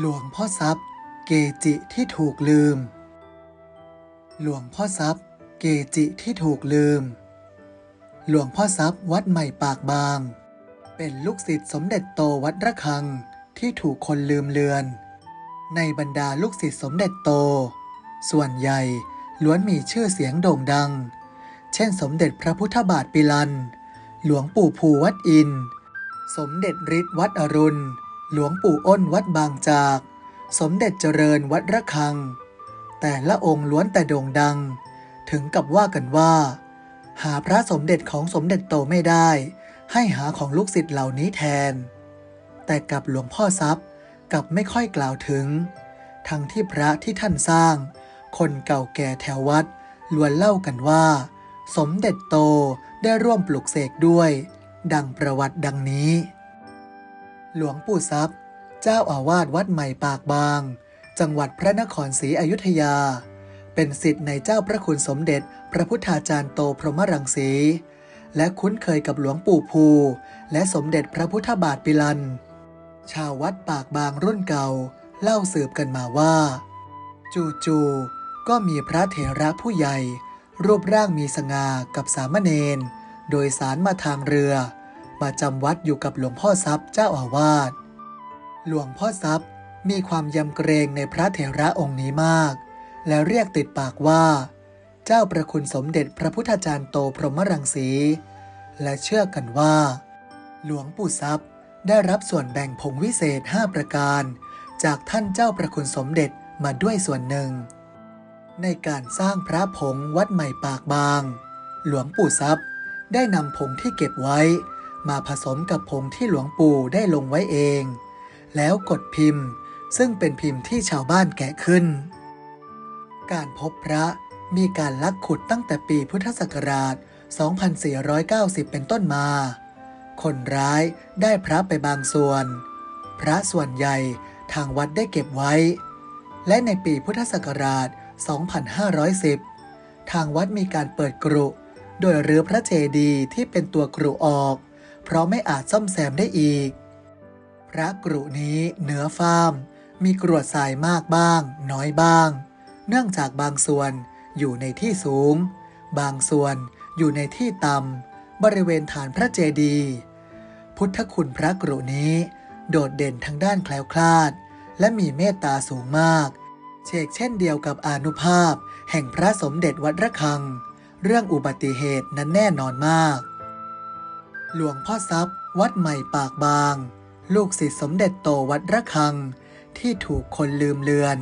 หลวงพ่อทรัพย์ เกจิที่ถูกลืม หลวงพ่อทรัพย์ เกจิที่ถูกลืม หลวงพ่อทรัพย์วัดใหม่ปากบาง เป็นลูกศิษย์สมเด็จโตวัดระฆังที่ถูกคนลืมเลือน ในบรรดาลูกศิษย์สมเด็จโต ส่วนใหญ่ล้วนมีชื่อเสียงโด่งดัง เช่นสมเด็จพระพุทธบาทปิลัน หลวงปู่ภูวัดอิน สมเด็จฤทธิ์วัดอรุณ หลวงปู่อ้นวัดบางจาก สมเด็จเจริญวัดระฆัง แต่ละองค์ล้วนแต่โด่งดัง ถึงกับว่ากันว่า หาพระสมเด็จของสมเด็จโตไม่ได้ ให้หาของลูกศิษย์เหล่านี้แทน แต่กับหลวงพ่อทรัพย์กับไม่ค่อยกล่าวถึง ทั้งที่พระที่ท่านสร้าง คนเก่าแก่แถววัดล้วนเล่ากันว่า สมเด็จโตได้ร่วมปลุกเสกด้วย ดังประวัติดังนี้ หลวงปู่ทรัพย์ เจ้าอาวาสวัดใหม่ปากบาง จังหวัดพระนครศรีอยุธยา เป็นสิทธิ์ในเจ้าพระคุณสมเด็จ พระพุทธาจารย์โตพรหมรังสี และคุ้นเคยกับหลวงปู่ภู และสมเด็จพระพุทธบาทปิลัน ชาววัดปากบางรุ่นเก่า เล่าสืบกันมาว่า จู่ๆก็มีพระเถระผู้ใหญ่ รูปร่างมีสง่ากับสามเณรโดยสารมาทางเรือ มาจำวัดอยู่กับหลวงพ่อทรัพย์เจ้าอาวาส หลวงพ่อทรัพย์มีความยำเกรงในพระเถระองค์นี้มาก และเรียกติดปากว่า เจ้าประคุณสมเด็จพระพุทธจารย์โตพรหมรังสี และเชื่อกันว่า หลวงปู่ทรัพย์ได้รับส่วนแบ่งผงวิเศษ 5 ประการ จากท่านเจ้าประคุณสมเด็จมาด้วยส่วนหนึ่ง ในการสร้างพระผงวัดใหม่ปากบาง หลวงปู่ทรัพย์ได้นำผงที่เก็บไว้ มาผสมกับผงที่หลวงปู่ได้ลงไว้เอง แล้วกดพิมพ์ซึ่งเป็นพิมพ์ที่ชาวบ้านแกะขึ้น การพบพระมีการลักขุดตั้งแต่ปีพุทธศักราช 2490 เป็นต้นมา คนร้ายได้พระไปบางส่วน พระส่วนใหญ่ทางวัดได้เก็บไว้ และในปีพุทธศักราช 2510 ทางวัดมีการเปิดกรุโดยรื้อพระเจดีย์ที่เป็นตัวกรุออก ราะไม่อาจซ่อมแซมได้อีก พระกรุนี้เหนือฟ้าม มีกรวดทรายมากบ้าง น้อยบ้าง เนื่องจากบางส่วนอยู่ในที่สูง บางส่วนอยู่ในที่ต่ำบริเวณฐานพระเจดีย์พุทธคุณพระกรุนี้ โดดเด่นทางด้านแคล้วคลาด และมีเมตตาสูงมาก เชกเช่นเดียวกับอนุภาพ แห่งพระสมเด็จวัดระฆัง เรื่องอุบัติเหตุนั้นแน่นอนมาก หลวงพ่อทรัพย์ วัดใหม่ปากบาง ลูกศิษย์สมเด็จโตวัดระฆัง ที่ถูกคนลืมเลือน